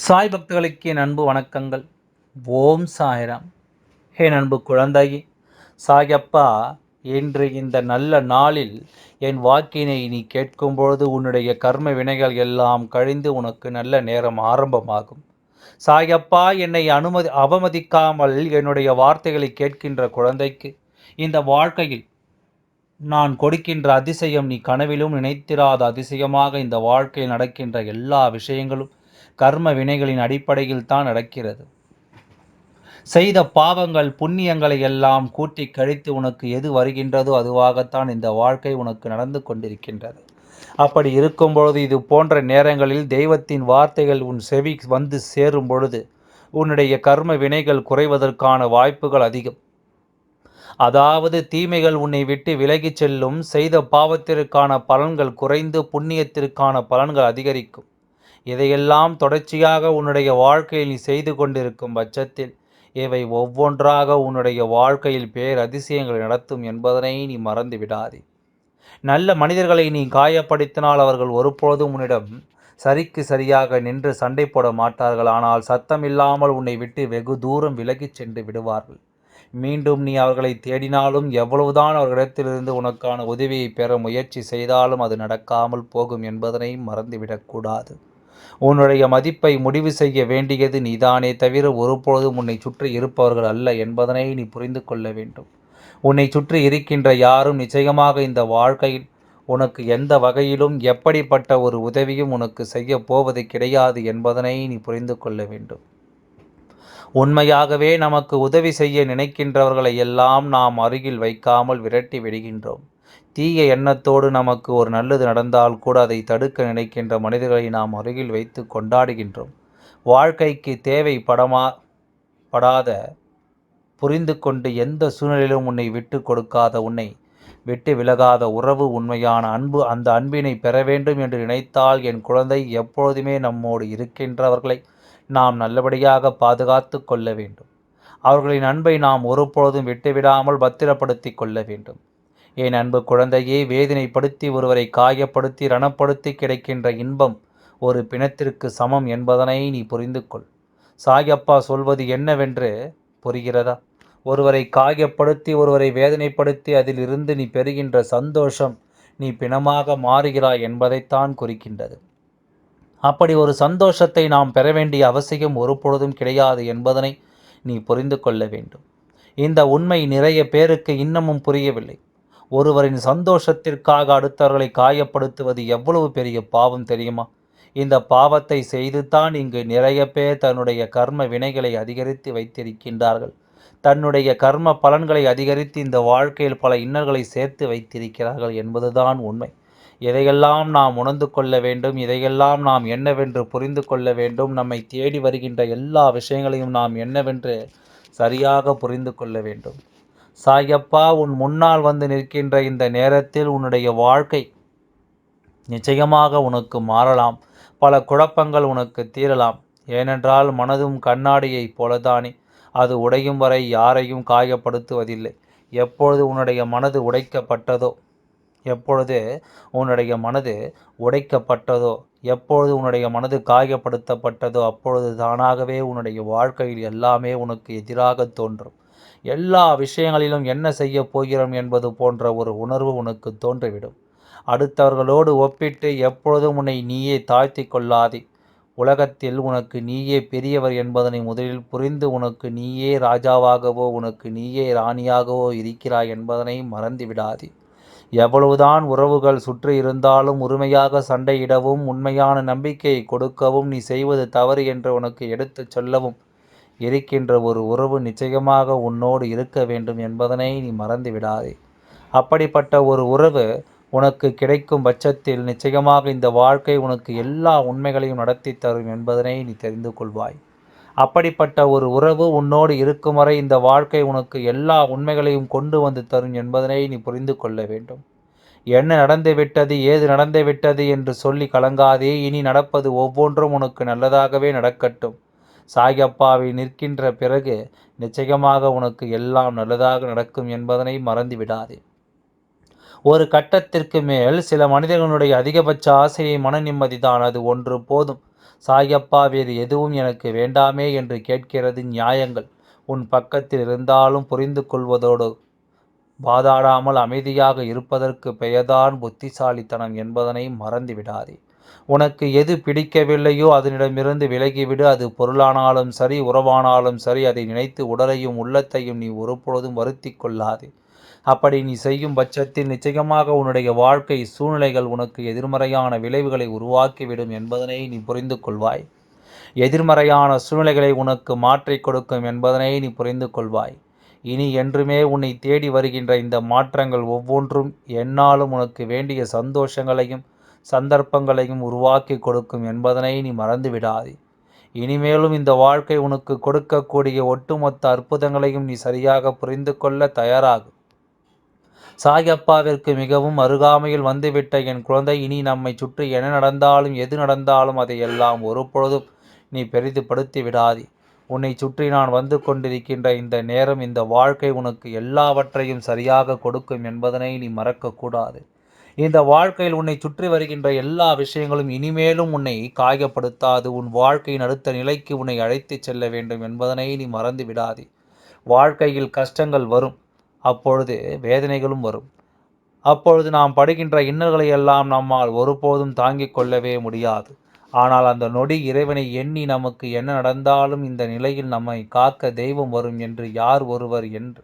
சாய் பக்தர்களுக்கு என் அன்பு வணக்கங்கள். ஓம் சாய்ராம். என் அன்பு குழந்தை சாயப்பா இன்று இந்த நல்ல நாளில் என் வாக்கினை நீ கேட்கும் பொழுது உன்னுடைய கர்ம வினைகள் எல்லாம் கழிந்து உனக்கு நல்ல நேரம் ஆரம்பமாகும். சாயப்பா என்னை அனுமதி அவமதிக்காமல் என்னுடைய வார்த்தைகளை கேட்கின்ற குழந்தைக்கு இந்த வாழ்க்கையில் நான் கொடுக்கின்ற அதிசயம் நீ கனவிலும் நினைத்திராத அதிசயமாக இந்த வாழ்க்கையில் நடக்கின்ற எல்லா விஷயங்களும் கர்ம வினைகளின் அடிப்படையில் தான் நடக்கிறது. செய்த பாவங்கள் புண்ணியங்களை எல்லாம் கூட்டி கழித்து உனக்கு எது வருகின்றதோ அதுவாகத்தான் இந்த வாழ்க்கை உனக்கு நடந்து கொண்டிருக்கின்றது. அப்படி இருக்கும் பொழுது இது போன்ற நேரங்களில் தெய்வத்தின் வார்த்தைகள் உன் செவி வந்து சேரும் பொழுது உன்னுடைய கர்ம வினைகள் குறைவதற்கான வாய்ப்புகள் அதிகம். அதாவது தீமைகள் உன்னை விட்டு விலகிச் செல்லும் செய்த பாவத்திற்கான பலன்கள் குறைந்து புண்ணியத்திற்கான பலன்கள் அதிகரிக்கும். இதையெல்லாம் தொடர்ச்சியாக உன்னுடைய வாழ்க்கையில் நீ செய்து கொண்டிருக்கும் பட்சத்தில் இவை ஒவ்வொன்றாக உன்னுடைய வாழ்க்கையில் பேர் அதிசயங்கள் நடத்தும் என்பதனை நீ மறந்து விடாதே. நல்ல மனிதர்களை நீ காயப்படுத்தினால் அவர்கள் ஒருபொழுதும் உன்னிடம் சரிக்கு சரியாக நின்று சண்டை போட மாட்டார்கள். ஆனால் சத்தம் இல்லாமல் உன்னை விட்டு வெகு தூரம் விலகிச் சென்று விடுவார்கள். மீண்டும் நீ அவர்களை தேடினாலும் எவ்வளவுதான் அவர்களிடத்திலிருந்து உனக்கான உதவியை பெற முயற்சி செய்தாலும் அது நடக்காமல் போகும் என்பதனை மறந்துவிடக்கூடாது. உன்னுடைய மதிப்பை முடிவு செய்ய வேண்டியது நீதானே தவிர ஒருபொழுதும் உன்னை சுற்றி இருப்பவர்கள் அல்ல என்பதனை நீ புரிந்து கொள்ள வேண்டும். உன்னை சுற்றி இருக்கின்ற யாரும் நிச்சயமாக இந்த வாழ்க்கையில் உனக்கு எந்த வகையிலும் எப்படிப்பட்ட ஒரு உதவியும் உனக்கு செய்ய போவது கிடையாது என்பதனை நீ புரிந்து கொள்ள வேண்டும். உண்மையாகவே நமக்கு உதவி செய்ய நினைக்கின்றவர்களை எல்லாம் நாம் அருகில் வைக்காமல் விரட்டி விடுகின்றோம். தீய எண்ணத்தோடு நமக்கு ஒரு நல்லது நடந்தால் கூட அதை தடுக்க நினைக்கின்ற மனிதர்களை நாம் அருகில் வைத்து கொண்டாடுகின்றோம். வாழ்க்கைக்கு தேவை படமா படாத புரிந்து கொண்டு எந்த சூழ்நிலையிலும் உன்னை விட்டு கொடுக்காத உன்னை விட்டு விலகாத உறவு உண்மையான அன்பு அந்த அன்பினை பெற வேண்டும் என்று நினைத்தால் என் குழந்தை எப்பொழுதுமே நம்மோடு இருக்கின்றவர்களை நாம் நல்லபடியாக பாதுகாத்து கொள்ள வேண்டும். அவர்களின் அன்பை நாம் ஒருபொழுதும் விட்டுவிடாமல் பத்திரப்படுத்தி கொள்ள வேண்டும். என் அன்பு குழந்தையே வேதனைப்படுத்தி ஒருவரை காயப்படுத்தி ரணப்படுத்தி கிடைக்கின்ற இன்பம் ஒரு பிணத்திற்கு சமம் என்பதனை நீ புரிந்து கொள் சாயப்பா சொல்வது என்னவென்று புரிகிறதா? ஒருவரை காயப்படுத்தி ஒருவரை வேதனைப்படுத்தி அதிலிருந்து நீ பெறுகின்ற சந்தோஷம் நீ பிணமாக மாறுகிறாய் என்பதைத்தான் குறிக்கின்றது. அப்படி ஒரு சந்தோஷத்தை நாம் பெற வேண்டிய அவசியம் ஒருபொழுதும் கிடையாது என்பதனை நீ புரிந்து கொள்ள வேண்டும். இந்த உண்மை நிறைய பேருக்கு இன்னமும் புரியவில்லை. ஒருவரின் சந்தோஷத்திற்காக அடுத்தவர்களை காயப்படுத்துவது எவ்வளவு பெரிய பாவம் தெரியுமா? இந்த பாவத்தை செய்துதான் இங்கு நிறைய பேர் தன்னுடைய கர்ம வினைகளை அதிகரித்து வைத்திருக்கின்றார்கள். தன்னுடைய கர்ம பலன்களை அதிகரித்து இந்த வாழ்க்கையில் பல இன்னல்களை சேர்த்து வைத்திருக்கிறார்கள் என்பதுதான் உண்மை. இதையெல்லாம் நாம் உணர்ந்து கொள்ள வேண்டும் இதையெல்லாம் நாம் என்னவென்று புரிந்து கொள்ள வேண்டும் நம்மை தேடி வருகின்ற எல்லா விஷயங்களையும் நாம் என்னவென்று சரியாக புரிந்து கொள்ள வேண்டும். சாயப்பா உன் முன்னால் வந்து நிற்கின்ற இந்த நேரத்தில் உன்னுடைய வாழ்க்கை நிச்சயமாக உனக்கு மாறலாம். பல குழப்பங்கள் உனக்கு தீரலாம். ஏனென்றால் மனதும் கண்ணாடியைப் போலதானே. அது உடையும் வரை யாரையும் காயப்படுத்துவதில்லை. எப்பொழுது உன்னுடைய மனது உடைக்கப்பட்டதோ எப்பொழுது உன்னுடைய மனது உடைக்கப்பட்டதோ எப்பொழுது உன்னுடைய மனது காயப்படுத்தப்பட்டதோ அப்பொழுது தானாகவே உன்னுடைய வாழ்க்கையில் எல்லாமே உனக்கு எதிராக தோன்றும். எல்லா விஷயங்களிலும் என்ன செய்ய போகிறோம் என்பது போன்ற ஒரு உணர்வு உனக்கு தோன்றிவிடும். அடுத்தவர்களோடு ஒப்பிட்டு எப்பொழுதும் உன்னை நீயே தாழ்த்தி கொள்ளாதே. உலகத்தில் உனக்கு நீயே பெரியவர் என்பதனை முதலில் புரிந்து உனக்கு நீயே ராஜாவாகவோ உனக்கு நீயே ராணியாகவோ இருக்கிறாய் என்பதனை மறந்து விடாதே எவ்வளவுதான் உறவுகள் சுற்றி இருந்தாலும் உரிமையாக சண்டையிடவும் உண்மையான நம்பிக்கையை கொடுக்கவும் நீ செய்வது தவறு என்று உனக்கு எடுத்துச் சொல்லவும் இருக்கின்ற ஒரு உறவு நிச்சயமாக உன்னோடு இருக்க வேண்டும் என்பதனை நீ மறந்து விடாதே அப்படிப்பட்ட ஒரு உறவு உனக்கு கிடைக்கும் பட்சத்தில் நிச்சயமாக இந்த வாழ்க்கை உனக்கு எல்லா உண்மைகளையும் நடத்தி தரும் என்பதனை நீ தெரிந்து கொள்வாய். அப்படிப்பட்ட ஒரு உறவு உன்னோடு இருக்கும் வரை இந்த வாழ்க்கை உனக்கு எல்லா உண்மைகளையும் கொண்டு வந்து தரும் என்பதனை நீ புரிந்து கொள்ள வேண்டும். என்ன நடந்து விட்டது ஏது நடந்து விட்டது என்று சொல்லி கலங்காதே. இனி நடப்பது ஒவ்வொன்றும் உனக்கு நல்லதாகவே நடக்கட்டும். சாயப்பாவை நிற்கின்ற பிறகு நிச்சயமாக உனக்கு எல்லாம் நல்லதாக நடக்கும் என்பதனை மறந்து விடாதே. ஒரு கட்டத்திற்கு மேல் சில மனிதர்களுடைய அதிகபட்ச ஆசையை மன நிம்மதிதான். அது ஒன்று போதும். சாயப்பா வேறு எதுவும் எனக்கு வேண்டாமே என்று கேட்கிறது நியாயங்கள். உன் பக்கத்தில் இருந்தாலும் புரிந்து கொள்வதோடு வாதாடாமல் அமைதியாக இருப்பதற்கு பெயர்தான் புத்திசாலித்தனம் என்பதனை மறந்துவிடாதே உனக்கு எது பிடிக்கவில்லையோ அதனிடமிருந்து விலகிவிடு. அது பொருளானாலும் சரி உறவானாலும் சரி அதை நினைத்து உடலையும் உள்ளத்தையும் நீ ஒருபொழுதும் வருத்தி கொள்ளாதே. அப்படி நீ செய்யும் பட்சத்தில் நிச்சயமாக உன்னுடைய வாழ்க்கை சூழ்நிலைகள் உனக்கு எதிர்மறையான விளைவுகளை உருவாக்கிவிடும் என்பதனை நீ புரிந்து கொள்வாய். எதிர்மறையான சூழ்நிலைகளை உனக்கு மாற்றி கொடுக்கும் என்பதனை நீ புரிந்து கொள்வாய். இனி என்றுமே உன்னை தேடி வருகின்ற இந்த மாற்றங்கள் ஒவ்வொன்றும் என்னாலும் உனக்கு வேண்டிய சந்தோஷங்களையும் சந்தர்ப்பங்களையும் உருவாக்கி கொடுக்கும் என்பதனை நீ மறந்துவிடாதே. இனிமேலும் இந்த வாழ்க்கை உனக்கு கொடுக்கக்கூடிய ஒட்டுமொத்த அற்புதங்களையும் நீ சரியாக புரிந்து கொள்ள தயாராகும் சாயப்பாவிற்கு மிகவும் அருகாமையில் வந்துவிட்ட என் குழந்தை இனி நம்மை சுற்றி என்ன நடந்தாலும் எது நடந்தாலும் அதையெல்லாம் ஒருபொழுதும் நீ பெரிதுபடுத்தி விடாதே. உன்னை சுற்றி நான் வந்து கொண்டிருக்கின்ற இந்த நேரம் இந்த வாழ்க்கை உனக்கு எல்லாவற்றையும் சரியாக கொடுக்கும் என்பதனை நீ மறக்கக்கூடாது இந்த வாழ்க்கையில் உன்னை சுற்றி வருகின்ற எல்லா விஷயங்களும் இனிமேலும் உன்னை காயப்படுத்தாது. உன் வாழ்க்கையின் அடுத்த நிலைக்கு உன்னை அழைத்துச் செல்ல வேண்டும் என்பதனை நீ மறந்து விடாதே. வாழ்க்கையில் கஷ்டங்கள் வரும். அப்பொழுது வேதனைகளும் வரும். அப்பொழுது நாம் படுகின்ற இன்னல்களை எல்லாம் நம்மால் ஒருபோதும் தாங்கிக் கொள்ளவே முடியாது. ஆனால் அந்த நொடி இறைவனை எண்ணி நமக்கு என்ன நடந்தாலும் இந்த நிலையில் நம்மை காக்க தெய்வம் வரும் என்று யார் ஒருவர் என்று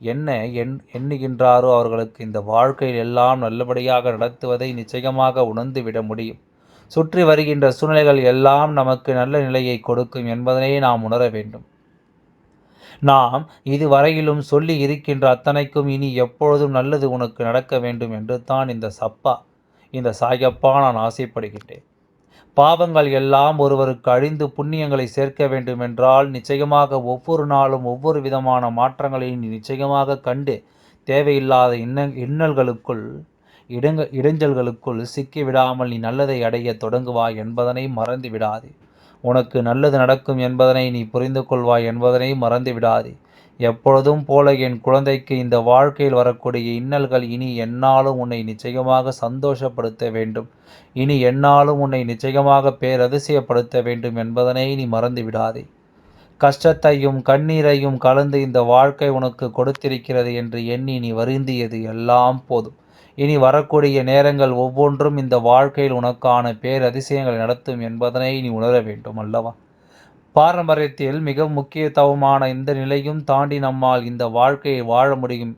என்ன எண் எண்ணுகின்றாரோ அவர்களுக்கு இந்த வாழ்க்கையில் எல்லாம் நல்லபடியாக நடத்துவதை நிச்சயமாக உணர்ந்து விட முடியும். சுற்றி வருகின்ற சூழ்நிலைகள் எல்லாம் நமக்கு நல்ல நிலையை கொடுக்கும் என்பதனை நாம் உணர வேண்டும். நாம் இதுவரையிலும் சொல்லி இருக்கின்ற அத்தனைக்கும் இனி எப்பொழுதும் நல்லது உனக்கு நடக்க வேண்டும் என்று தான் இந்த சப்பா இந்த சாயப்பா நான் ஆசைப்படுகின்றேன். பாவங்கள் எல்லாம் ஒருவருக்கு அழிந்து புண்ணியங்களை சேர்க்க வேண்டுமென்றால் நிச்சயமாக ஒவ்வொரு நாளும் ஒவ்வொரு விதமான மாற்றங்களை நீ நிச்சயமாக கண்டு தேவையில்லாத இன்ன இன்னல்களுக்குள் இடங்க இடைஞ்சல்களுக்குள் சிக்கிவிடாமல் நீ நல்லதை அடைய தொடங்குவாய் என்பதனை மறந்து விடாதே உனக்கு நல்லது நடக்கும் என்பதனை நீ புரிந்து கொள்வாய் என்பதனை மறந்து விடாதே எப்பொழுதும் போல என் குழந்தைக்கு இந்த வாழ்க்கையில் வரக்கூடிய இன்னல்கள் இனி என்னாலும் உன்னை நிச்சயமாக சந்தோஷப்படுத்த வேண்டும். இனி என்னாலும் உன்னை நிச்சயமாக பேரதிசயப்படுத்த வேண்டும் என்பதனை நீ மறந்து விடாதே கஷ்டத்தையும் கண்ணீரையும் கலந்து இந்த வாழ்க்கை உனக்கு கொடுத்திருக்கிறது என்று எண்ணி நீ வருந்தியது எல்லாம் போதும். இனி வரக்கூடிய நேரங்கள் ஒவ்வொன்றும் இந்த வாழ்க்கையில் உனக்கான பேரதிசயங்களை நடத்தும் என்பதனை நீ உணர வேண்டும் அல்லவா? பாரம்பரியத்தில் மிக முக்கியத்துவமான இந்த நிலையும் தாண்டி நம்மால் இந்த வாழ்க்கையை வாழ முடியும்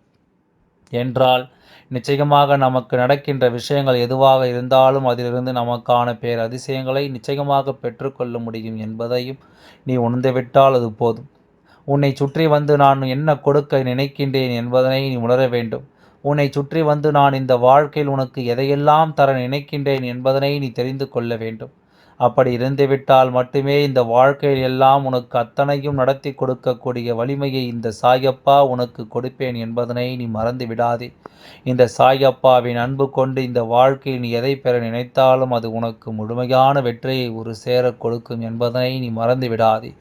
என்றால் நிச்சயமாக நமக்கு நடக்கின்ற விஷயங்கள் எதுவாக இருந்தாலும் அதிலிருந்து நமக்கான பேர் அதிசயங்களை நிச்சயமாக பெற்றுக்கொள்ள முடியும் என்பதையும் நீ உணர்ந்துவிட்டால் அது போதும். உன்னை சுற்றி வந்து நான் என்ன கொடுக்க நினைக்கின்றேன் என்பதனை நீ உணர வேண்டும். உன்னை சுற்றி வந்து நான் இந்த வாழ்க்கையில் உனக்கு எதையெல்லாம் தர நினைக்கின்றேன் என்பதனை நீ தெரிந்து கொள்ள வேண்டும். அப்படி இருந்துவிட்டால் மட்டுமே இந்த வாழ்க்கையில் எல்லாம் உனக்கு அத்தனையும் நடத்தி கொடுக்கக்கூடிய வலிமையை இந்த சாயப்பா உனக்கு கொடுப்பேன் என்பதனை நீ மறந்து விடாதே. இந்த சாயப்பாவின் அன்பு கொண்டு இந்த வாழ்க்கையில் நீ எதை பெற நினைத்தாலும் அது உனக்கு முழுமையான வெற்றியை ஒரு சேர கொடுக்கும் என்பதனை நீ மறந்து விடாதே.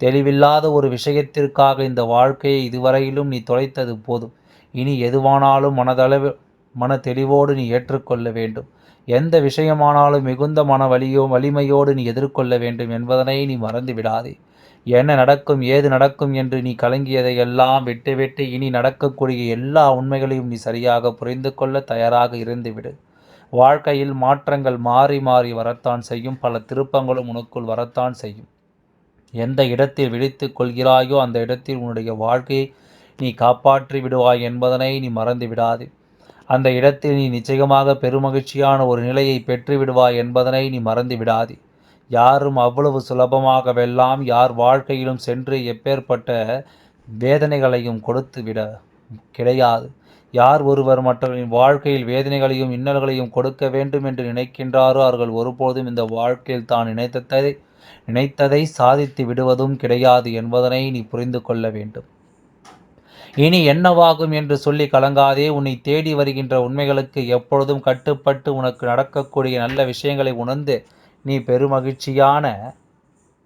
தெளிவில்லாத ஒரு விஷயத்திற்காக இந்த வாழ்க்கையை இதுவரையிலும் நீ தொலைத்தது போதும். இனி எதுவானாலும் மனதளவு மன தெளிவோடு நீ ஏற்றுக்கொள்ள வேண்டும். எந்த விஷயமானாலும் மிகுந்த மன வலியோ வலிமையோடு நீ எதிர்கொள்ள வேண்டும் என்பதனை நீ மறந்து விடாதே. என்ன நடக்கும் ஏது நடக்கும் என்று நீ கலங்கியதை எல்லாம் விட்டுவிட்டு இனி நடக்கக்கூடிய எல்லா உண்மைகளையும் நீ சரியாக புரிந்து கொள்ள தயாராக இருந்துவிடு. வாழ்க்கையில் மாற்றங்கள் மாறி மாறி வரத்தான் செய்யும். பல திருப்பங்களும் உனக்குள் வரத்தான் செய்யும். எந்த இடத்தில் விழித்து கொள்கிறாயோ அந்த இடத்தில் உன்னுடைய வாழ்க்கையை நீ காப்பாற்றி விடுவாய் என்பதனை நீ மறந்து விடாது அந்த இடத்தில் நீ நிச்சயமாக பெருமகிழ்ச்சியான ஒரு நிலையை பெற்று விடுவாய் என்பதனை நீ மறந்து விடாது யாரும் அவ்வளவு சுலபமாகவெல்லாம் யார் வாழ்க்கையிலும் சென்று எப்பேற்பட்ட வேதனைகளையும் கொடுத்து விட கிடையாது. யார் ஒருவர் மற்றவர்களின் வாழ்க்கையில் வேதனைகளையும் இன்னல்களையும் கொடுக்க வேண்டும் என்று நினைக்கின்றாரோ அவர்கள் ஒருபோதும் இந்த வாழ்க்கையில் தான் நினைத்ததை நினைத்ததை சாதித்து விடுவதும் கிடையாது என்பதனை நீ புரிந்து கொள்ள வேண்டும். இனி என்னவாகும் என்று சொல்லி கலங்காதே. உன்னை தேடி வருகின்ற உண்மைகளுக்கு எப்பொழுதும் கட்டுப்பட்டு உனக்கு நடக்கக்கூடிய நல்ல விஷயங்களை உணர்ந்து நீ பெருமகிழ்ச்சியான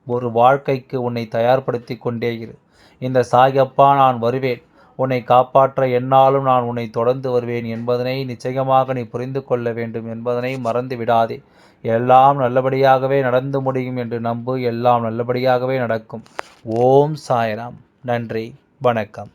ஒரு வாழ்க்கைக்கு உன்னை தயார்படுத்தி கொண்டே இரு. இந்த சாயப்பா நான் வருவேன். உன்னை காப்பாற்ற என்னாலும் நான் உன்னை தொடர்ந்து வருவேன் என்பதனை நிச்சயமாக நீ புரிந்து கொள்ள வேண்டும் என்பதனை மறந்து விடாதே. எல்லாம் நல்லபடியாகவே நடந்து முடியும் என்று நம்பு. எல்லாம் நல்லபடியாகவே நடக்கும். ஓம் சாய்ராம். நன்றி. வணக்கம்.